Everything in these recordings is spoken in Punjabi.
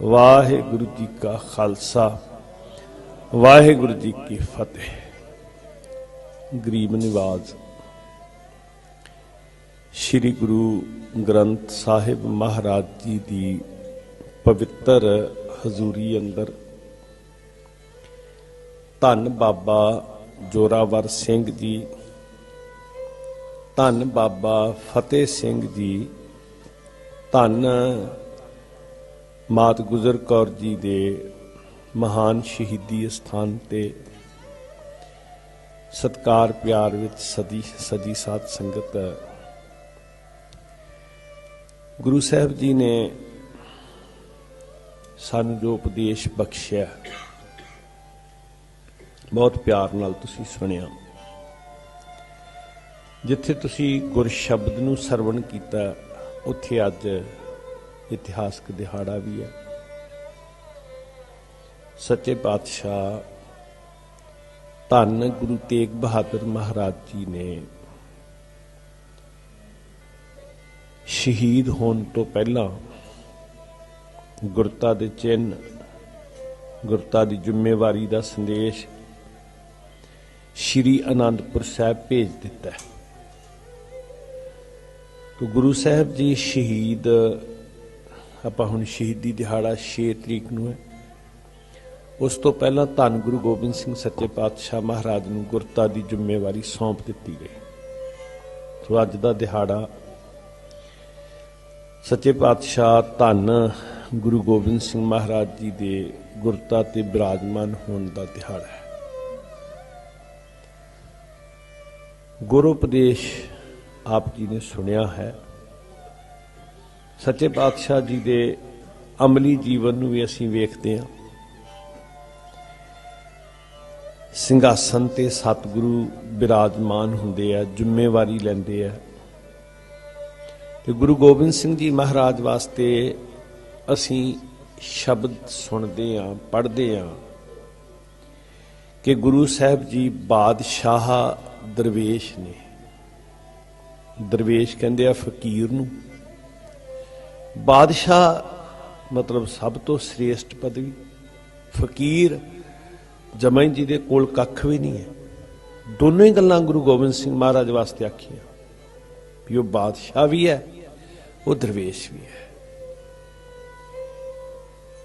ਵਾਹਿਗੁਰੂ ਜੀ ਕਾ ਖਾਲਸਾ, ਵਾਹਿਗੁਰੂ ਜੀ ਕੀ ਫਤਿਹ। ਗਰੀਬ ਨਿਵਾਜ਼, ਸ੍ਰੀ ਗੁਰੂ ਗ੍ਰੰਥ ਸਾਹਿਬ ਮਹਾਰਾਜ ਜੀ ਦੀ ਪਵਿੱਤਰ ਹਜ਼ੂਰੀ ਅੰਦਰ। ਧੰਨ ਬਾਬਾ ਜੋਰਾਵਰ ਸਿੰਘ ਜੀ, ਧੰਨ ਬਾਬਾ ਫਤਿਹ ਸਿੰਘ ਜੀ, ਧੰਨ ਮਾਤ ਗੁਜਰ ਕੌਰ ਜੀ ਦੇ ਮਹਾਨ ਸ਼ਹੀਦੀ ਸਥਾਨ ਤੇ ਸਤਕਾਰ ਪਿਆਰ ਵਿੱਚ ਸਦੀ ਸਦੀ ਸਾਧ ਸੰਗਤ, ਗੁਰੂ ਸਾਹਿਬ ਜੀ ਨੇ ਸਾਨੂੰ ਜੋ ਉਪਦੇਸ਼ ਬਖਸ਼ਿਆ, ਬਹੁਤ ਪਿਆਰ ਨਾਲ ਤੁਸੀਂ ਸੁਣਿਆ। ਜਿੱਥੇ ਤੁਸੀਂ ਗੁਰ ਸ਼ਬਦ ਨੂੰ ਸਰਵਣ ਕੀਤਾ, ਉੱਥੇ ਅੱਜ ਇਤਿਹਾਸਕ ਦਿਹਾੜਾ ਵੀ ਹੈ। ਸੱਚੇ ਪਾਤਸ਼ਾਹ ਧੰਨ ਗੁਰੂ ਤੇਗ ਬਹਾਦਰ ਮਹਾਰਾਜ ਜੀ ਨੇ ਸ਼ਹੀਦ ਹੋਣ ਤੋਂ ਪਹਿਲਾਂ ਗੁਰਤਾ ਦੇ ਚਿੰਨ ਗੁਰਤਾ ਦੀ ਜ਼ਿੰਮੇਵਾਰੀ ਦਾ ਸੰਦੇਸ਼ ਸ਼੍ਰੀ ਅਨੰਦਪੁਰ ਸਾਹਿਬ ਭੇਜ ਦਿੱਤਾ ਹੈ। ਤੋ ਗੁਰੂ ਸਾਹਿਬ ਜੀ ਸ਼ਹੀਦ ਆਪਾਂ ਹੁਣ ਸ਼ਹੀਦੀ ਦਿਹਾੜਾ 6 ਤਰੀਕ ਨੂੰ ਹੈ। ਉਸ ਤੋਂ ਪਹਿਲਾਂ ਧੰਨ ਗੁਰੂ ਗੋਬਿੰਦ ਸਿੰਘ ਸੱਚੇ ਪਾਤਸ਼ਾਹ ਮਹਾਰਾਜ ਨੂੰ ਗੁਰਤਾ ਦੀ ਜ਼ਿੰਮੇਵਾਰੀ ਸੌਂਪ ਦਿੱਤੀ ਗਈ। ਸੋ ਅੱਜ ਦਾ ਦਿਹਾੜਾ ਸੱਚੇ ਪਾਤਸ਼ਾਹ ਧੰਨ ਗੁਰੂ ਗੋਬਿੰਦ ਸਿੰਘ ਮਹਾਰਾਜ ਜੀ ਦੇ ਗੁਰਤਾ ਤੇ ਬਿਰਾਜਮਾਨ ਹੋਣ ਦਾ ਦਿਹਾੜਾ ਹੈ। ਗੁਰੂ ਉਪਦੇਸ਼ ਆਪ ਜੀ ਨੇ ਸੁਣਿਆ ਹੈ। ਸੱਚੇ ਪਾਤਸ਼ਾਹ ਜੀ ਦੇ ਅਮਲੀ ਜੀਵਨ ਨੂੰ ਵੀ ਅਸੀਂ ਵੇਖਦੇ ਹਾਂ। ਸਿੰਘਾਸਨ ਤੇ ਸਤਿਗੁਰੂ ਬਿਰਾਜਮਾਨ ਹੁੰਦੇ ਆ, ਜ਼ਿੰਮੇਵਾਰੀ ਲੈਂਦੇ ਆ। ਤੇ ਗੁਰੂ ਗੋਬਿੰਦ ਸਿੰਘ ਜੀ ਮਹਾਰਾਜ ਵਾਸਤੇ ਅਸੀਂ ਸ਼ਬਦ ਸੁਣਦੇ ਆ ਪੜ੍ਹਦੇ ਆ ਕਿ ਗੁਰੂ ਸਾਹਿਬ ਜੀ ਬਾਦਸ਼ਾਹ ਦਰਵੇਸ਼ ਨੇ। ਦਰਵੇਸ਼ ਕਹਿੰਦੇ ਆ, ਫਕੀਰ ਨੂੰ। ਬਾਦਸ਼ਾਹ ਮਤਲਬ ਸਭ ਤੋਂ ਸ੍ਰੇਸ਼ਟ ਪਦਵੀ, ਫਕੀਰ ਜਮਾਈ ਜੀ ਦੇ ਕੋਲ ਕੱਖ ਵੀ ਨਹੀਂ ਹੈ। ਦੋਨੋਂ ਹੀ ਗੱਲਾਂ ਗੁਰੂ ਗੋਬਿੰਦ ਸਿੰਘ ਮਹਾਰਾਜ ਵਾਸਤੇ ਆਖੀਆਂ। ਵੀ ਉਹ ਬਾਦਸ਼ਾਹ ਵੀ ਹੈ, ਉਹ ਦਰਵੇਸ਼ ਵੀ ਹੈ।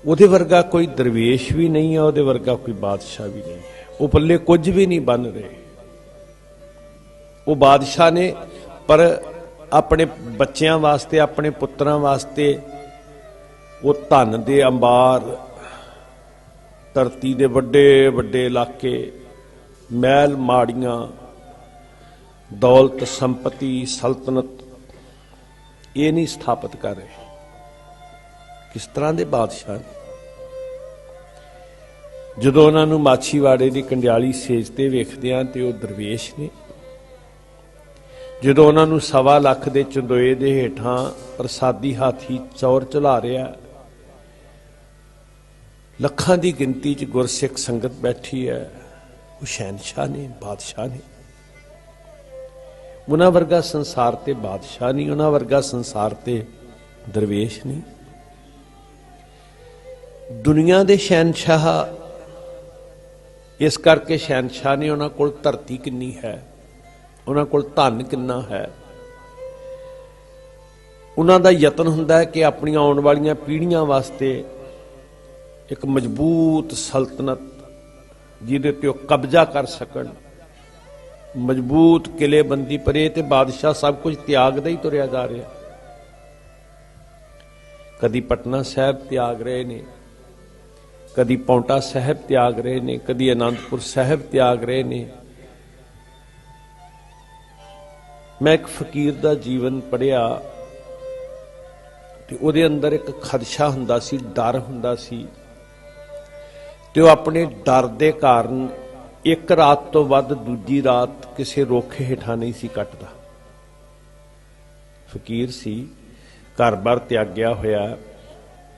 ਉਹਦੇ ਵਰਗਾ ਕੋਈ ਦਰਵੇਸ਼ ਵੀ ਨਹੀਂ ਹੈ, ਉਹਦੇ ਵਰਗਾ ਕੋਈ ਬਾਦਸ਼ਾਹ ਵੀ ਨਹੀਂ ਹੈ। ਉਹ ਪੱਲੇ ਕੁਝ ਵੀ ਨਹੀਂ ਬਣ ਰਹੇ। ਉਹ ਬਾਦਸ਼ਾਹ ਨੇ ਪਰ ਆਪਣੇ ਬੱਚਿਆਂ ਵਾਸਤੇ, ਆਪਣੇ ਪੁੱਤਰਾਂ ਵਾਸਤੇ ਉਹ ਧਨ ਦੇ ਅੰਬਾਰ, ਧਰਤੀ ਦੇ ਵੱਡੇ ਵੱਡੇ ਇਲਾਕੇ, ਮਹਿਲ ਮਾੜੀਆਂ, ਦੌਲਤ, ਸੰਪਤੀ, ਸਲਤਨਤ, ਇਹ ਨਹੀਂ ਸਥਾਪਿਤ ਕਰ ਰਹੇ। ਕਿਸ ਤਰ੍ਹਾਂ ਦੇ ਬਾਦਸ਼ਾਹ ਨੇ? ਜਦੋਂ ਉਹਨਾਂ ਨੂੰ ਮਾਛੀਵਾੜੇ ਦੀ ਕੰਡਿਆਲੀ ਸੇਜ ਤੇ ਵੇਖਦੇ ਆ ਤੇ ਉਹ ਦਰਵੇਸ਼ ਨੇ ਜਦੋਂ ਉਹਨਾਂ ਨੂੰ ਸਵਾ ਲੱਖ ਦੇ ਚੰਦੋਏ ਦੇ ਹੇਠਾਂ ਪ੍ਰਸਾਦੀ ਹਾਥੀ ਚੌਰ ਚਲਾ ਰਿਹਾ ਲੱਖਾਂ ਦੀ ਗਿਣਤੀ 'ਚ ਗੁਰਸਿੱਖ ਸੰਗਤ ਬੈਠੀ ਹੈ। ਉਹ ਸ਼ਾਹ ਨੇ, ਬਾਦਸ਼ਾਹ ਨੇ। ਉਹਨਾਂ ਵਰਗਾ ਸੰਸਾਰ ਤੇ ਬਾਦਸ਼ਾਹ ਨਹੀਂ, ਉਹਨਾਂ ਵਰਗਾ ਸੰਸਾਰ ਤੇ ਦਰਵੇਸ਼ ਨਹੀਂ। ਦੁਨੀਆ ਦੇ ਸ਼ਹਿਨशाह ਇਸ ਕਰਕੇ ਸ਼ਹਿਨशाह ਨੇ ਉਹਨਾਂ ਕੋਲ ਧਰਤੀ ਕਿੰਨੀ ਹੈ? ਉਹਨਾਂ ਕੋਲ ਧਨ ਕਿੰਨਾ ਹੈ? ਉਹਨਾਂ ਦਾ ਯਤਨ ਹੁੰਦਾ ਹੈ ਕਿ ਆਪਣੀਆਂ ਆਉਣ ਵਾਲੀਆਂ ਪੀੜ੍ਹੀਆਂ ਵਾਸਤੇ ਇੱਕ ਮਜ਼ਬੂਤ ਸਲਤਨਤ ਜਿਹਦੇ ਤੇ ਉਹ ਕਬਜ਼ਾ ਕਰ ਸਕਣ। ਮਜ਼ਬੂਤ ਕਿਲੇਬੰਦੀ ਪਰੇ ਤੇ ਬਾਦਸ਼ਾਹ ਸਭ ਕੁਝ ਤਿਆਗਦਾ ਹੀ ਤੁਰਿਆ ਜਾ ਰਿਹਾ। ਕਦੀ ਪਟਨਾ ਸਾਹਿਬ ਤਿਆਗ ਰਹੇ ਨੇ, ਕਦੀ ਪੌਂਟਾ ਸਾਹਿਬ ਤਿਆਗ ਰਹੇ ਨੇ, ਕਦੀ ਅਨੰਦਪੁਰ ਸਾਹਿਬ ਤਿਆਗ ਰਹੇ ਨੇ। ਮੈਂ ਇੱਕ ਫਕੀਰ ਦਾ ਜੀਵਨ ਪੜਿਆ ਤੇ ਉਹਦੇ ਅੰਦਰ ਇੱਕ ਖਦਸ਼ਾ ਹੁੰਦਾ ਸੀ, ਡਰ ਹੁੰਦਾ ਸੀ ਤੇ ਉਹ ਆਪਣੇ ਡਰ ਦੇ ਕਾਰਨ ਇੱਕ ਰਾਤ ਤੋਂ ਵੱਧ ਦੂਜੀ ਰਾਤ ਕਿਸੇ ਰੁੱਖ ਹੇਠਾਂ ਨਹੀਂ ਸੀ ਕੱਟਦਾ। ਫਕੀਰ ਸੀ, ਘਰ-ਬਾਰ ਤਿਆਗਿਆ ਹੋਇਆ।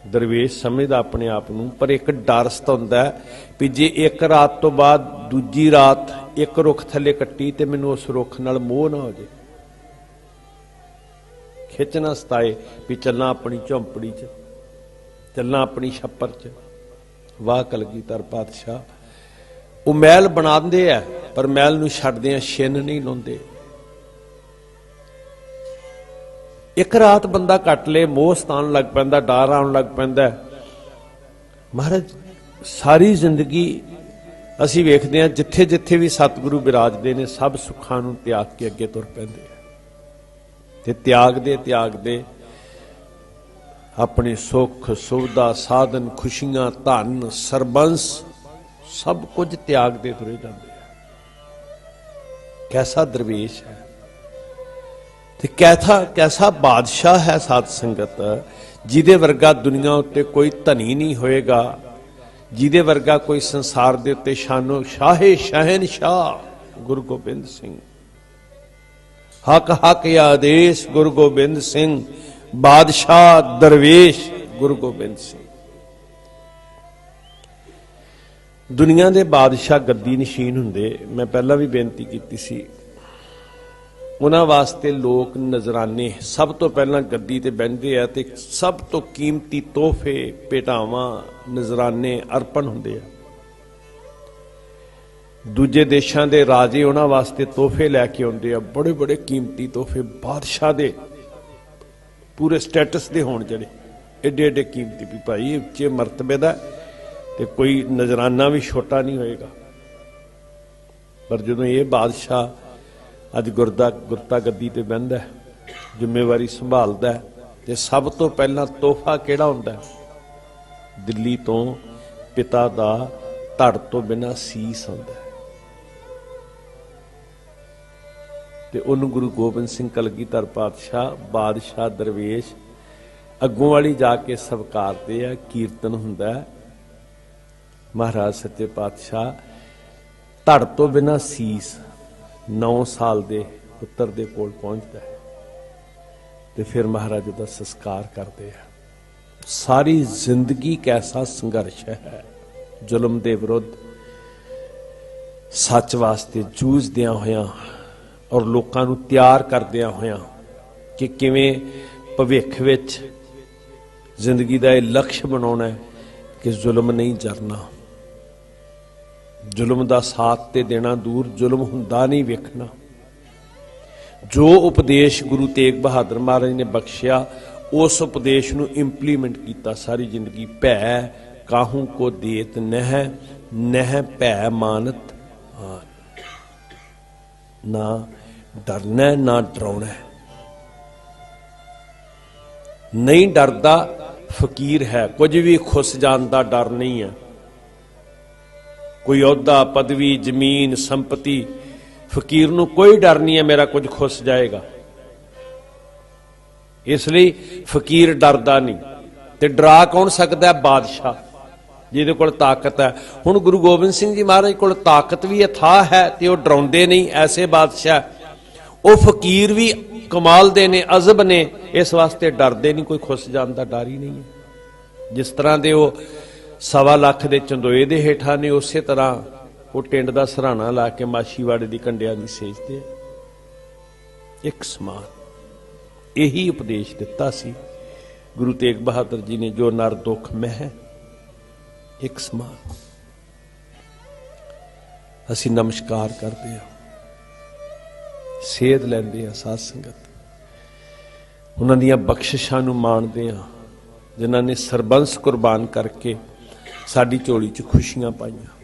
ਦਰਵੇਸ਼ ਸਮਝਦਾ ਆਪਣੇ ਆਪ ਨੂੰ, ਪਰ ਇੱਕ ਡਰ ਸਤਾਉਂਦਾ ਵੀ ਜੇ ਇੱਕ ਰਾਤ ਤੋਂ ਬਾਅਦ ਦੂਜੀ ਰਾਤ ਇੱਕ ਰੁੱਖ ਥੱਲੇ ਕੱਟੀ ਤੇ ਮੈਨੂੰ ਉਸ ਰੁੱਖ ਨਾਲ ਮੋਹ ਨਾ ਹੋ ਜੇ ਖਿੱਚ ਨਾ ਸਤਾਏ ਵੀ ਚੱਲਾਂ ਆਪਣੀ ਝੌਂਪੜੀ 'ਚ ਚੱਲਣਾ ਆਪਣੀ ਛੱਪਰ 'ਚ। ਵਾਹ ਕਲਗੀਧਰ ਪਾਤਸ਼ਾਹ, ਉਹ ਮਹਿਲ ਬਣਾਉਂਦੇ ਆ, ਪਰ ਮਹਿਲ ਨੂੰ ਛੱਡਦੇ ਆ ਛਿੰਨ ਨਹੀਂ ਲਾਉਂਦੇ। ਇੱਕ ਰਾਤ ਬੰਦਾ ਕੱਟ ਲੇ, ਮੋਹ ਸਤਾਨ ਲੱਗ ਪੈਂਦਾ, ਡਰ ਆਉਣ ਲੱਗ ਪੈਂਦਾ। ਮਹਾਰਾਜ, ਸਾਰੀ ਜ਼ਿੰਦਗੀ ਅਸੀਂ ਵੇਖਦੇ ਹਾਂ ਜਿੱਥੇ ਜਿੱਥੇ ਵੀ ਸਤਿਗੁਰੂ ਬਿਰਾਜਦੇ ਨੇ, ਸਭ ਸੁੱਖਾਂ ਨੂੰ ਤਿਆਗ ਕੇ ਅੱਗੇ ਤੁਰ ਪੈਂਦੇ ਆ। ਤੇ ਤਿਆਗ ਦੇ ਤਿਆਗ ਦੇ ਆਪਣੇ ਸੁੱਖ, ਸੁਵਿਧਾ, ਸਾਧਨ, ਖੁਸ਼ੀਆਂ, ਧਨ, ਸਰਬੰਸ ਸਭ ਕੁਝ ਤਿਆਗ ਦੇ ਤੁਰੇ ਜਾਂਦੇ ਆ। ਕੈਸਾ ਦਰਵੇਸ਼ ਹੈ? ਤੇ ਕੈਥਾ, ਕੈਸਾ ਬਾਦਸ਼ਾਹ ਹੈ ਸਾਧ ਸੰਗਤ? ਜਿਹਦੇ ਵਰਗਾ ਦੁਨੀਆ ਉੱਤੇ ਕੋਈ ਧਨੀ ਨਹੀਂ ਹੋਏਗਾ, ਜਿਹਦੇ ਵਰਗਾ ਕੋਈ ਸੰਸਾਰ ਦੇ ਉੱਤੇ ਸ਼ਾਨੋ, ਸ਼ਾਹੇ ਸ਼ਹਿਨशाह ਗੁਰੂ ਗੋਬਿੰਦ ਸਿੰਘ। ਹਕ ਹਕ ਆਦੇਸ਼ ਗੁਰੂ ਗੋਬਿੰਦ ਸਿੰਘ, ਬਾਦਸ਼ਾਹ ਦਰਵੇਸ਼ ਗੁਰੂ ਗੋਬਿੰਦ ਸਿੰਘ। ਦੁਨੀਆ ਦੇ ਬਾਦਸ਼ਾਹ ਗੱਦੀ ਨਸ਼ੀਨ ਹੁੰਦੇ, ਮੈਂ ਪਹਿਲਾਂ ਵੀ ਬੇਨਤੀ ਕੀਤੀ ਸੀ। ਉਹਨਾਂ ਵਾਸਤੇ ਲੋਕ ਨਜ਼ਰਾਨੇ, ਸਭ ਤੋਂ ਪਹਿਲਾਂ ਗੱਦੀ ਤੇ ਬੈਠਦੇ ਆ ਤੇ ਸਭ ਤੋਂ ਕੀਮਤੀ ਤੋਹਫੇ, ਭੇਟਾਵਾਂ, ਨਜ਼ਰਾਨੇ ਅਰਪਣ ਹੁੰਦੇ ਆ। ਦੂਜੇ ਦੇਸ਼ਾਂ ਦੇ ਰਾਜੇ ਉਹਨਾਂ ਵਾਸਤੇ ਤੋਹਫੇ ਲੈ ਕੇ ਆਉਂਦੇ ਆ ਬੜੇ ਬੜੇ ਕੀਮਤੀ ਤੋਹਫੇ ਬਾਦਸ਼ਾਹ ਦੇ। ਪੂਰੇ ਸਟੇਟਸ ਦੇ ਹੋਣ ਜਿਹੜੇ ਏਡੇ ਏਡੇ ਕੀਮਤੀ ਵੀ ਭਾਈ ਇਹ ਉੱਚੇ ਮਰਤਬੇ ਦਾ ਤੇ ਕੋਈ ਨਜ਼ਰਾਨਾ ਵੀ ਛੋਟਾ ਨਹੀਂ ਹੋਏਗਾ। ਪਰ ਜਦੋਂ ਇਹ ਬਾਦਸ਼ਾਹ ਅੱਜ ਗੁਰਦਾ ਗੁਰਤਾ ਗੱਦੀ ਤੇ ਬਹਿੰਦਾ ਜ਼ਿੰਮੇਵਾਰੀ ਸੰਭਾਲਦਾ ਹੈ, ਤੇ ਸਭ ਤੋਂ ਪਹਿਲਾਂ ਤੋਹਫਾ ਕਿਹੜਾ ਹੁੰਦਾ ਦਿੱਲੀ ਤੋਂ ਪਿਤਾ ਦਾ ਧੜ ਤੋਂ ਬਿਨਾ ਸੀਸ ਹੁੰਦਾ ਤੇ ਉਹਨੂੰ ਗੁਰੂ ਗੋਬਿੰਦ ਸਿੰਘ ਕਲਗੀਧਰ ਪਾਤਸ਼ਾਹ, ਬਾਦਸ਼ਾਹ, ਦਰਵੇਸ਼, ਅੱਗੋਂ ਵਾਲੀ ਜਾ ਕੇ ਸਵਕਾਰਦੇ ਆ, ਕੀਰਤਨ ਹੁੰਦਾ ਮਹਾਰਾਜ ਸੱਚੇ ਪਾਤਸ਼ਾਹ, ਧੜ ਤੋਂ ਬਿਨਾ ਸੀਸ 9 ਸਾਲ ਦੇ ਪੁੱਤਰ ਦੇ ਕੋਲ ਪਹੁੰਚਦਾ ਹੈ। ਤੇ ਫਿਰ ਮਹਾਰਾਜ ਦਾ ਸੰਸਕਾਰ ਕਰਦੇ ਆ। ਸਾਰੀ ਜ਼ਿੰਦਗੀ ਕੈਸਾ ਸੰਘਰਸ਼ ਹੈ, ਜ਼ੁਲਮ ਦੇ ਵਿਰੁੱਧ ਸੱਚ ਵਾਸਤੇ ਜੂਝਦਿਆਂ ਹੋਇਆਂ ਔਰ ਲੋਕਾਂ ਨੂੰ ਤਿਆਰ ਕਰਦਿਆਂ ਹੋਇਆਂ ਕਿ ਕਿਵੇਂ ਭਵਿੱਖ ਵਿੱਚ ਜ਼ਿੰਦਗੀ ਦਾ ਇਹ ਲਕਸ਼ ਬਣਾਉਣਾ ਹੈ ਕਿ ਜ਼ੁਲਮ ਨਹੀਂ ਜਰਨਾ। ਜ਼ੁਲਮ ਦਾ ਸਾਥ ਤੇ ਦੇਣਾ ਦੂਰ, ਜ਼ੁਲਮ ਹੁੰਦਾ ਨਹੀਂ ਵੇਖਣਾ। ਜੋ ਉਪਦੇਸ਼ ਗੁਰੂ ਤੇਗ ਬਹਾਦਰ ਮਹਾਰਾਜ ਨੇ ਬਖਸ਼ਿਆ, ਉਸ ਉਪਦੇਸ਼ ਨੂੰ ਇੰਪਲੀਮੈਂਟ ਕੀਤਾ ਸਾਰੀ ਜ਼ਿੰਦਗੀ। ਭੈ ਕਾਹੂ ਕੋ ਦੇਤ ਨਹਿ ਨਹਿ ਭੈ ਮਾਨਤ। ਆਨ। ਨਾ ਡਰਨਾ, ਨਾ ਡਰਾਉਣਾ। ਨਹੀਂ ਡਰਦਾ ਫਕੀਰ ਹੈ, ਕੁਝ ਵੀ ਖੁੱਸ ਜਾਣ ਦਾ ਡਰ ਨਹੀਂ ਹੈ। ਕੋਈ ਅਹੁਦਾ, ਪਦਵੀ, ਜ਼ਮੀਨ, ਸੰਪਤੀ, ਫਕੀਰ ਨੂੰ ਕੋਈ ਡਰ ਨਹੀਂ ਹੈ, ਮੇਰਾ ਕੁਝ ਖੁੱਸ ਜਾਏਗਾ। ਇਸ ਲਈ ਫਕੀਰ ਡਰਦਾ ਨਹੀਂ। ਤੇ ਡਰਾ ਕੌਣ ਸਕਦਾ ਹੈ? ਬਾਦਸ਼ਾਹ। ਜਿਹਦੇ ਕੋਲ ਤਾਕਤ ਹੈ। ਹੁਣ ਗੁਰੂ ਗੋਬਿੰਦ ਸਿੰਘ ਜੀ ਮਹਾਰਾਜ ਕੋਲ ਤਾਕਤ ਵੀ ਅਥਾਹ ਹੈ, ਤੇ ਉਹ ਡਰਾਉਂਦੇ ਨਹੀਂ, ਐਸੇ ਬਾਦਸ਼ਾਹ ਉਹ ਫਕੀਰ ਵੀ ਕਮਾਲ ਦੇ ਨੇ, ਅਜ਼ਬ ਨੇ, ਇਸ ਵਾਸਤੇ ਡਰਦੇ ਨਹੀਂ, ਕੋਈ ਖੁੱਸ ਜਾਣ ਦਾ ਡਰ ਹੀ ਨਹੀਂ ਹੈ। ਜਿਸ ਤਰ੍ਹਾਂ ਦੇ ਉਹ ਸਵਾ ਲੱਖ ਦੇ ਚੰਦੋਏ ਦੇ ਹੇਠਾਂ ਨੇ, ਉਸੇ ਤਰ੍ਹਾਂ ਉਹ ਟਿੰਡ ਦਾ ਸਰਾਣਾ ਲਾ ਕੇ ਮਾਛੀਵਾੜੇ ਦੀ ਕੰਡਿਆਂ ਦੀ ਸੇਜਦੇ ਇੱਕ ਸਮਾਨ, ਇਹੀ ਉਪਦੇਸ਼ ਦਿੱਤਾ ਸੀ ਗੁਰੂ ਤੇਗ ਬਹਾਦਰ ਜੀ ਨੇ, ਜੋ ਨਰ ਦੁੱਖ ਮਹਿ। ਇੱਕ ਸਮਾਨ, ਅਸੀਂ ਨਮਸਕਾਰ ਕਰਦੇ ਹਾਂ। ਸੇਧ ਲੈਂਦੇ ਹਾਂ ਸਾਧ ਸੰਗਤ। ਉਹਨਾਂ ਦੀਆਂ ਬਖਸ਼ਿਸ਼ਾਂ ਨੂੰ ਮਾਣਦੇ ਹਾਂ ਜਿਨ੍ਹਾਂ ਨੇ ਸਰਬੰਸ ਕੁਰਬਾਨ ਕਰਕੇ ਸਾਡੀ ਝੋਲੀ 'ਚ ਖੁਸ਼ੀਆਂ ਪਾਈਆਂ।